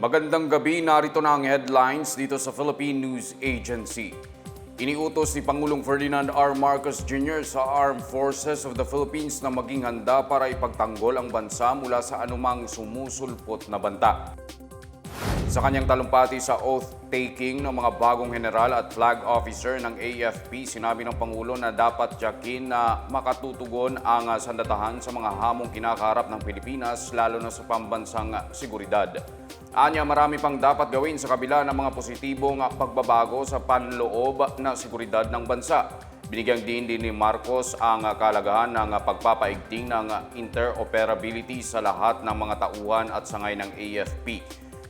Magandang gabi, narito na ang headlines dito sa Philippine News Agency. Iniutos ni Pangulong Ferdinand R. Marcos Jr. sa Armed Forces of the Philippines na maging handa para ipagtanggol ang bansa mula sa anumang sumusulpot na banta. Sa kanyang talumpati sa oath-taking ng mga bagong general at flag officer ng AFP, sinabi ng Pangulo na dapat tiyakin na makatutugon ang ah, sandatahan sa mga hamong kinakaharap ng Pilipinas, lalo na sa pambansang seguridad. Anya, marami pang dapat gawin sa kabila ng mga positibong pagbabago sa panloob na seguridad ng bansa. Binigyang din din ni Marcos ang ah, kalagahan ng pagpapaigting ng interoperability sa lahat ng mga tauhan at sangay ng AFP.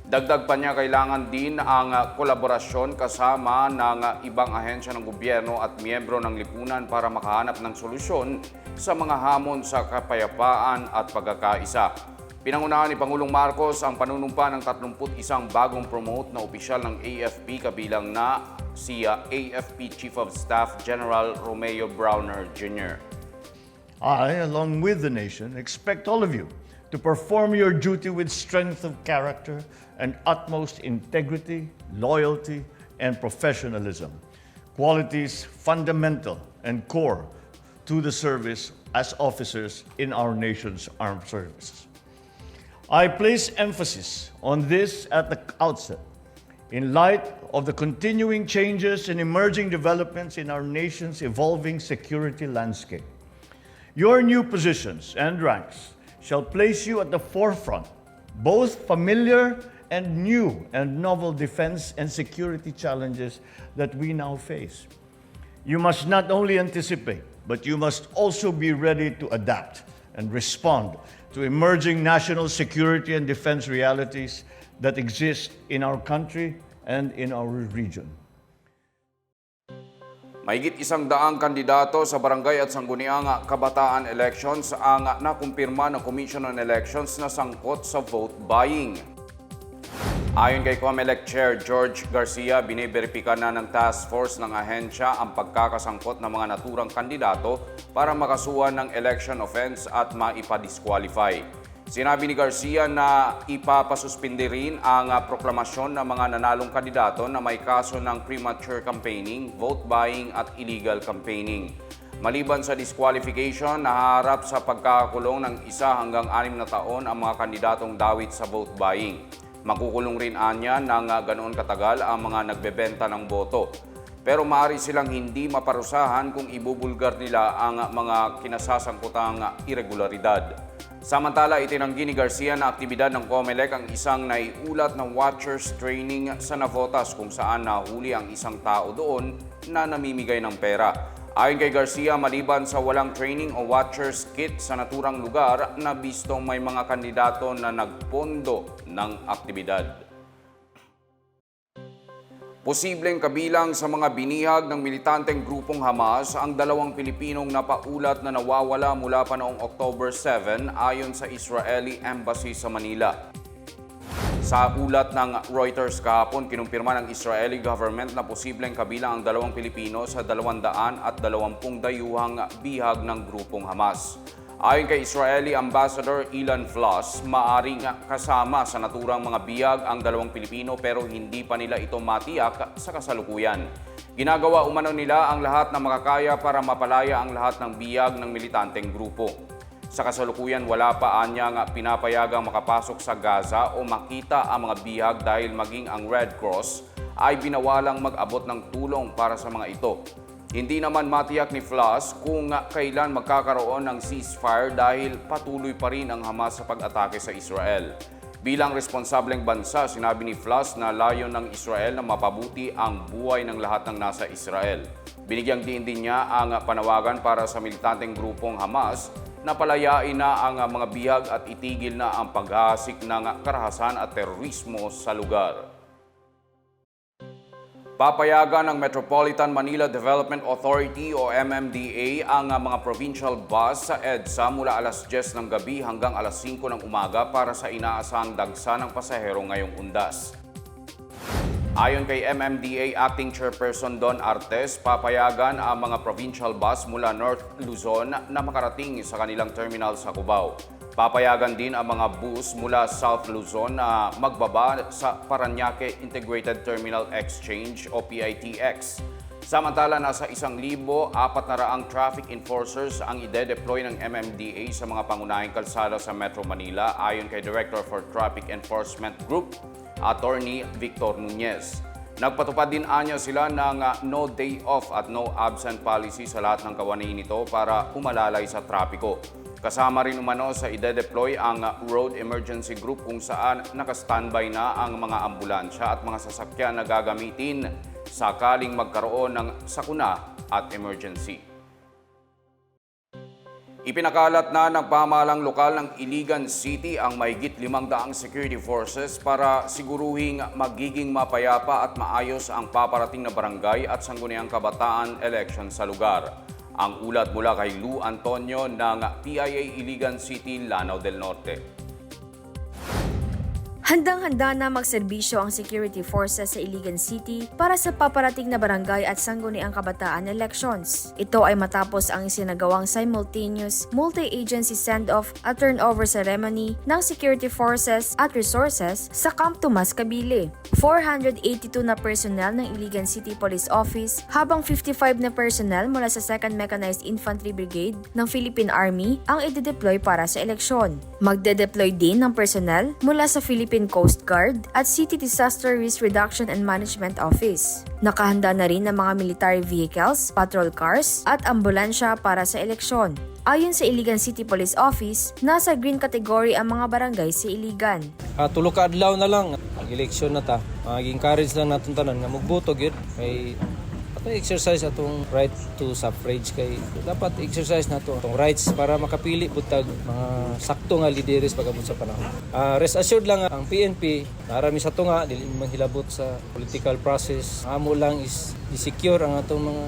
Dagdag pa niya kailangan din ang kolaborasyon kasama ng ibang ahensya ng gobyerno at miyembro ng lipunan para makahanap ng solusyon sa mga hamon sa kapayapaan at pagkakaisa. Pinangunahan ni Pangulong Marcos ang panunumpa ng 31 bagong promote na opisyal ng AFP kabilang na si uh, AFP Chief of Staff General Romeo Browner Jr. I, along with the nation, expect all of you to perform your duty with strength of character and utmost integrity, loyalty, and professionalism. Qualities fundamental and core to the service as officers in our nation's armed services. I place emphasis on this at the outset in light of the continuing changes and emerging developments in our nation's evolving security landscape. Your new positions and ranks shall place you at the forefront, both familiar and new and novel defense and security challenges that we now face. You must not only anticipate, but you must also be ready to adapt and respond to emerging national security and defense realities that exist in our country and in our region. Mahigit isang daang kandidato sa barangay at sangguniang kabataan elections ang nakumpirma ng Commission on Elections na sangkot sa vote buying. Ayon kay COMELEC Chair George Garcia, biniberipika na ng task force ng ahensya ang pagkakasangkot ng mga naturang kandidato para makasuhan ng election offense at maipadisqualify. Sinabi ni Garcia na ipapasuspindi rin ang ah, proklamasyon ng mga nanalong kandidato na may kaso ng premature campaigning, vote buying at illegal campaigning. Maliban sa disqualification, naharap sa pagkakakulong ng isa hanggang anim na taon ang mga kandidatong dawit sa vote buying. Makukulong rin anya ng ah, ganoon katagal ang mga nagbebenta ng boto. Pero maaari silang hindi maparusahan kung ibubulgar nila ang mga kinasasangkutang irregularidad. Samantala, itinanggi ni Garcia na aktibidad ng COMELEC ang isang naiulat na watchers training sa Navotas kung saan nahuli ang isang tao doon na namimigay ng pera. Ayon kay Garcia, maliban sa walang training o watchers kit sa naturang lugar, nabistong may mga kandidato na nagpondo ng aktibidad. Posibleng kabilang sa mga binihag ng militanteng grupong Hamas ang dalawang Pilipinong napaulat na nawawala mula pa noong October 7 ayon sa Israeli Embassy sa Manila. Sa ulat ng Reuters kahapon, kinumpirma ng Israeli government na posibleng kabilang ang dalawang Pilipino sa 200 at 20 dayuhang bihag ng grupong Hamas. Ayon kay Israeli Ambassador Ilan Floss, maaring kasama sa naturang mga biyag ang dalawang Pilipino pero hindi pa nila ito matiyak sa kasalukuyan. Ginagawa umano nila ang lahat na makakaya para mapalaya ang lahat ng biyag ng militanteng grupo. Sa kasalukuyan, wala pa anyang pinapayagang makapasok sa Gaza o makita ang mga bihag dahil maging ang Red Cross ay binawalang mag-abot ng tulong para sa mga ito. Hindi naman matiyak ni Floss kung kailan magkakaroon ng ceasefire dahil patuloy pa rin ang Hamas sa pag-atake sa Israel. Bilang responsableng bansa, sinabi ni Floss na layon ng Israel na mapabuti ang buhay ng lahat ng nasa Israel. Binigyang din din niya ang panawagan para sa militanteng grupong Hamas na palayain na ang mga bihag at itigil na ang paghahasik ng karahasan at terorismo sa lugar. Papayagan ng Metropolitan Manila Development Authority o MMDA ang mga provincial bus sa EDSA mula alas 10 ng gabi hanggang alas 5 ng umaga para sa inaasahang dagsa ng pasahero ngayong undas. Ayon kay MMDA Acting Chairperson Don Artes, papayagan ang mga provincial bus mula North Luzon na makarating sa kanilang terminal sa Cubao. Papayagan din ang mga bus mula South Luzon na magbaba sa Paranaque Integrated Terminal Exchange o PITX. Samantala, nasa isang libo, apat na raang traffic enforcers ang ide-deploy ng MMDA sa mga pangunahing kalsada sa Metro Manila ayon kay Director for Traffic Enforcement Group, Attorney Victor Nunez. Nagpatupad din anya sila ng uh, no day off at no absent policy sa lahat ng kawani nito para umalalay sa trapiko. Kasama rin umano sa ide-deploy ang uh, Road Emergency Group kung saan nakastandby na ang mga ambulansya at mga sasakyan na gagamitin sakaling magkaroon ng sakuna at emergency. Ipinakalat na ng pamahalang lokal ng Iligan City ang mahigit 500 security forces para siguruhing magiging mapayapa at maayos ang paparating na barangay at sangguniang kabataan election sa lugar. Ang ulat mula kay Lou Antonio ng PIA Iligan City, Lanao del Norte. Handang-handa na magserbisyo ang security forces sa Iligan City para sa paparating na barangay at sangguniang kabataan elections. Ito ay matapos ang isinagawang simultaneous multi-agency send-off at turnover ceremony ng security forces at resources sa Camp Tomas, Cavite. 482 na personnel ng Iligan City Police Office habang 55 na personnel mula sa 2nd Mechanized Infantry Brigade ng Philippine Army ang ide-deploy para sa eleksyon. Magde-deploy din ng personnel mula sa Philippine Coast Guard at City Disaster Risk Reduction and Management Office. Nakahanda na rin ng mga military vehicles, patrol cars at ambulansya para sa eleksyon. Ayon sa Iligan City Police Office, nasa green category ang mga barangay sa Iligan. Ah, tulo ka adlaw na lang ang eleksyon na ta. Mag-encourage lang natin tanan nga magboto gyud kay atong exercise atong right to suffrage kay dapat exercise nato atong rights para makapili butag mga sakto nga lideres pagabot sa panahon. Ah, rest assured lang nga, ang PNP narami sa to dili manghilabot sa political process. Amo lang is i-secure ang atong mga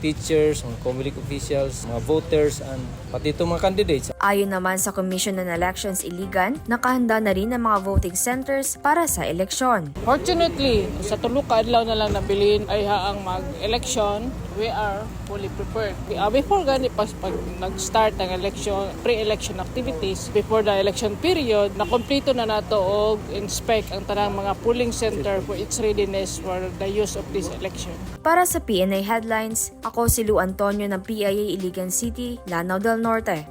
teachers, mga public officials, mga voters, and pati itong mga candidates. Ayon naman sa Commission on Elections Iligan, nakahanda na rin ang mga voting centers para sa eleksyon. Fortunately, sa tulo ka adlaw na lang nabilin ay haang mag-election, we are fully prepared. Uh, before gani pas pag nag-start ang election, pre-election activities, before the election period, nakompleto na nato og inspect ang tanang mga polling center for its readiness for the use of this election. Para sa PNA Headlines, ako si Lu Antonio ng PIA Iligan City, Lanao del Norte.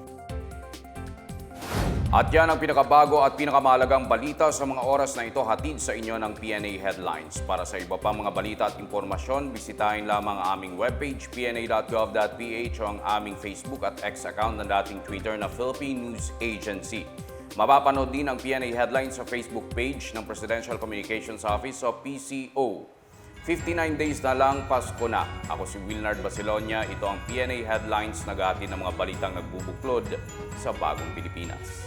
At yan ang pinakabago at pinakamahalagang balita sa mga oras na ito hatid sa inyo ng PNA Headlines. Para sa iba pang mga balita at impormasyon, bisitahin lamang ang aming webpage pna.gov.ph o ang aming Facebook at X account ng dating Twitter na Philippine News Agency. Mapapanood din ang PNA Headlines sa Facebook page ng Presidential Communications Office o PCO. 59 days na lang, Pasko na. Ako si Wilnard Basilonia. Ito ang PNA Headlines na ng mga balitang nagbubuklod sa bagong Pilipinas.